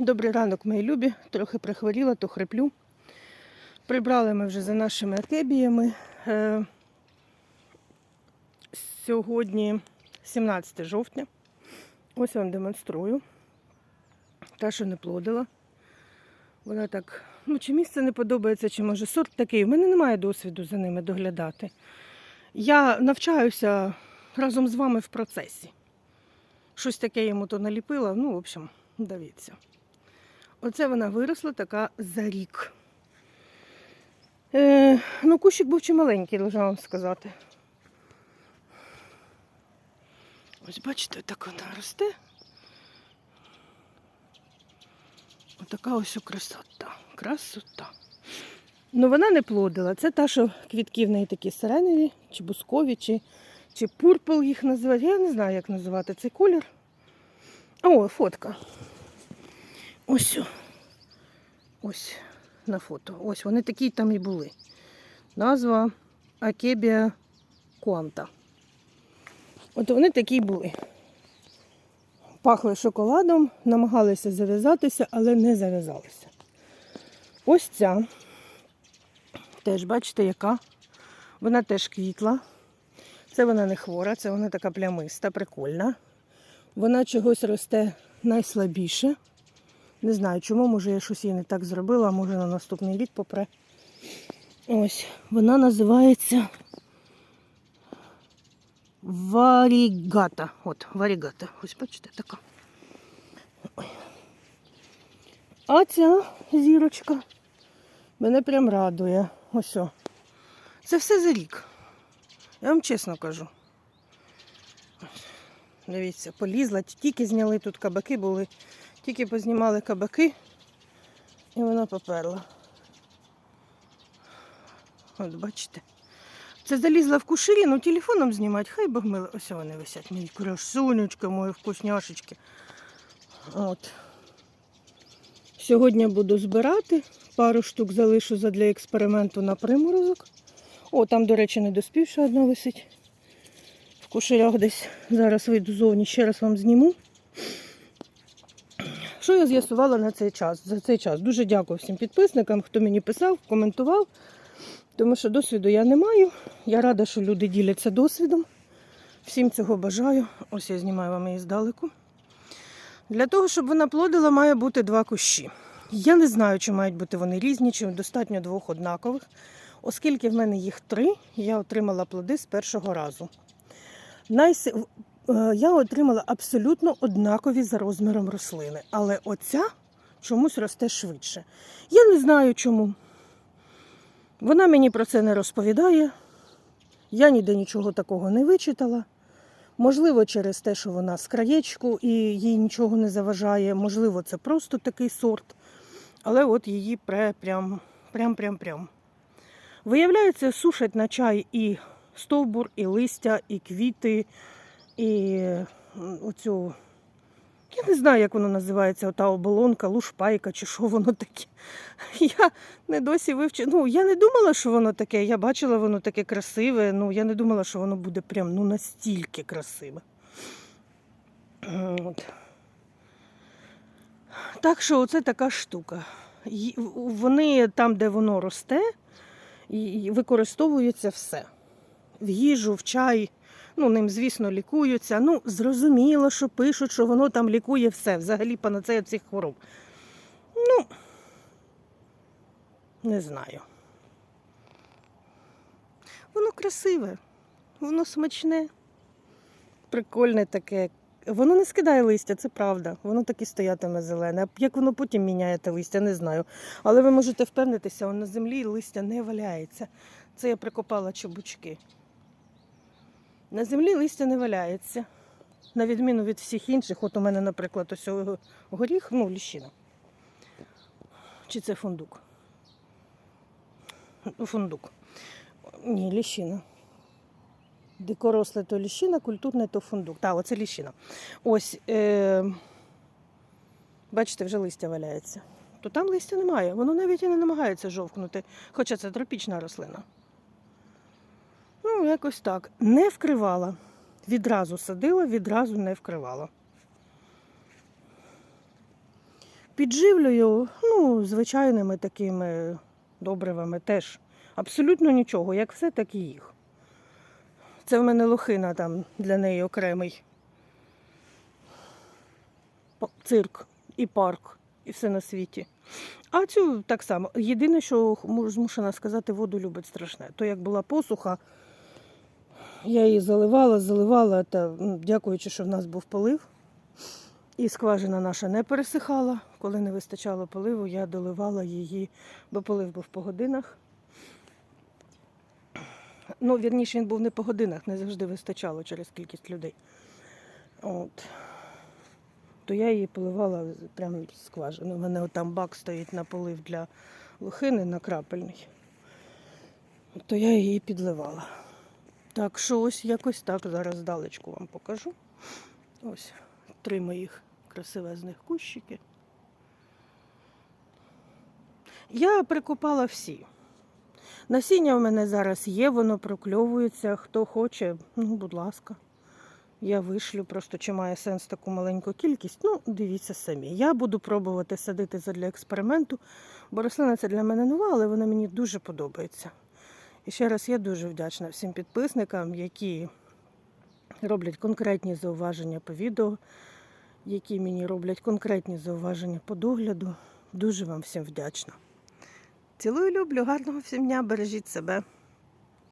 Добрий ранок, мої любі. Трохи прихворіла, то хриплю. Прибрали ми вже за нашими акебіями. Е, сьогодні 17 жовтня. Ось вам демонструю. Та, що не плодила. Вона так, ну, чи місце не подобається, чи може сорт такий. У мене немає досвіду за ними доглядати. Я навчаюся разом з вами в процесі. Щось таке йому то наліпила. Ну, в общем, дивіться. Оце вона виросла така за рік. Е, ну, кущик був чималенький, лежав вам сказати. Ось бачите, так вона росте. Отака ось красота. Красота. Ну, вона не плодила. Це та, що квітки в неї такі сиреневі, чи бускові, чи, чи пурпл їх називають. Я не знаю, як називати цей колір. О, фотка. Ось. Ось на фото. Ось вони такі там і були. Назва Акебія Куанта. От вони такі були. Пахли шоколадом, намагалися зав'язатися, але не зав'язалися. Ось ця. Теж бачите, яка. Вона теж квітла. Це вона не хвора, це вона така плямиста, прикольна. Вона чогось росте найслабіше. Не знаю чому, може я щось їй не так зробила, а може на наступний рік попре. Ось, вона називається варігата. От, варігата. Ось бачите, така. А ця зірочка мене прям радує. Ось. о. Це все за рік. Я вам чесно кажу. Дивіться, полізла, тільки зняли тут кабаки були. Тільки познімали кабаки і вона поперла. От бачите. Це залізла в куширі, ну телефоном знімати, хай Бог мило. Ось вони висять, мої красунечки, мої вкусняшечки. От. Сьогодні буду збирати. Пару штук залишу задля експерименту на приморозок. О, там, до речі, не доспівша одна висить. В куширях десь. Зараз вийду зовні, ще раз вам зніму. Що я з'ясувала на цей час? За цей час дуже дякую всім підписникам, хто мені писав, коментував. Тому що досвіду я не маю. Я рада, що люди діляться досвідом. Всім цього бажаю. Ось я знімаю вам її здалеку. Для того, щоб вона плодила, має бути два кущі. Я не знаю, чи мають бути вони різні, чи достатньо двох однакових. Оскільки в мене їх три, я отримала плоди з першого разу. Найси... Е, Я отримала абсолютно однакові за розміром рослини, але оця чомусь росте швидше. Я не знаю чому. Вона мені про це не розповідає. Я ніде нічого такого не вичитала. Можливо, через те, що вона з краєчку і їй нічого не заважає. Можливо, це просто такий сорт. Але от її прям, прям, прям, прям. Виявляється, сушать на чай і стовбур, і листя, і квіти, і оцю. Я не знаю, як воно називається, ота оболонка, лушпайка чи що воно таке. Я не досі вивчила. Ну, я не думала, що воно таке. Я бачила, воно таке красиве. Ну, я не думала, що воно буде прям ну, настільки красиве. От. Так що оце така штука. Вони там, де воно росте, використовується все. В їжу, в чай. Ну, ним, звісно, лікуються. Ну, зрозуміло, що пишуть, що воно там лікує все. Взагалі панацея цих хвороб. Ну, не знаю. Воно красиве, воно смачне, прикольне таке. Воно не скидає листя, це правда. Воно так і стоятиме зелене. Як воно потім міняє те листя, не знаю. Але ви можете впевнитися, воно на землі листя не валяється. Це я прикопала чобучки. На землі листя не валяється. На відміну від всіх інших, от у мене, наприклад, ось горіх, ну, ліщина. Чи це фундук? Ну, Фундук. Ні, ліщина. Дикоросле то ліщина, культурне то фундук. Так, оце ліщина. Ось, е... бачите, вже листя валяється. То там листя немає. Воно навіть і не намагається жовкнути, хоча це тропічна рослина. Ну, якось так. Не вкривала. Відразу садила, відразу не вкривала. підживлюю ну, звичайними такими добривами теж. Абсолютно нічого, як все, так і їх. Це в мене лохина там для неї окремий цирк і парк, і все на світі. А цю так само. Єдине, що змушена сказати, воду любить страшне. То як була посуха, я її заливала, заливала, та дякуючи, що в нас був полив. І скважина наша не пересихала. Коли не вистачало поливу, я доливала її, бо полив був по годинах. Ну, вірніше, він був не по годинах, не завжди вистачало через кількість людей. От. То я її поливала прямо з скважини. У мене там бак стоїть на полив для лохини на крапельний. То я її підливала. Так що ось якось так зараз далечку вам покажу. Ось три моїх красивезних кущики. Я прикопала всі. Насіння в мене зараз є, воно прокльовується. Хто хоче, ну, будь ласка. Я вишлю, просто чи має сенс таку маленьку кількість. Ну, дивіться самі. Я буду пробувати садити задля експерименту, бо рослина це для мене нова, але вона мені дуже подобається. І ще раз я дуже вдячна всім підписникам, які роблять конкретні зауваження по відео, які мені роблять конкретні зауваження по догляду. Дуже вам всім вдячна. Цілую, люблю, гарного всім дня, бережіть себе.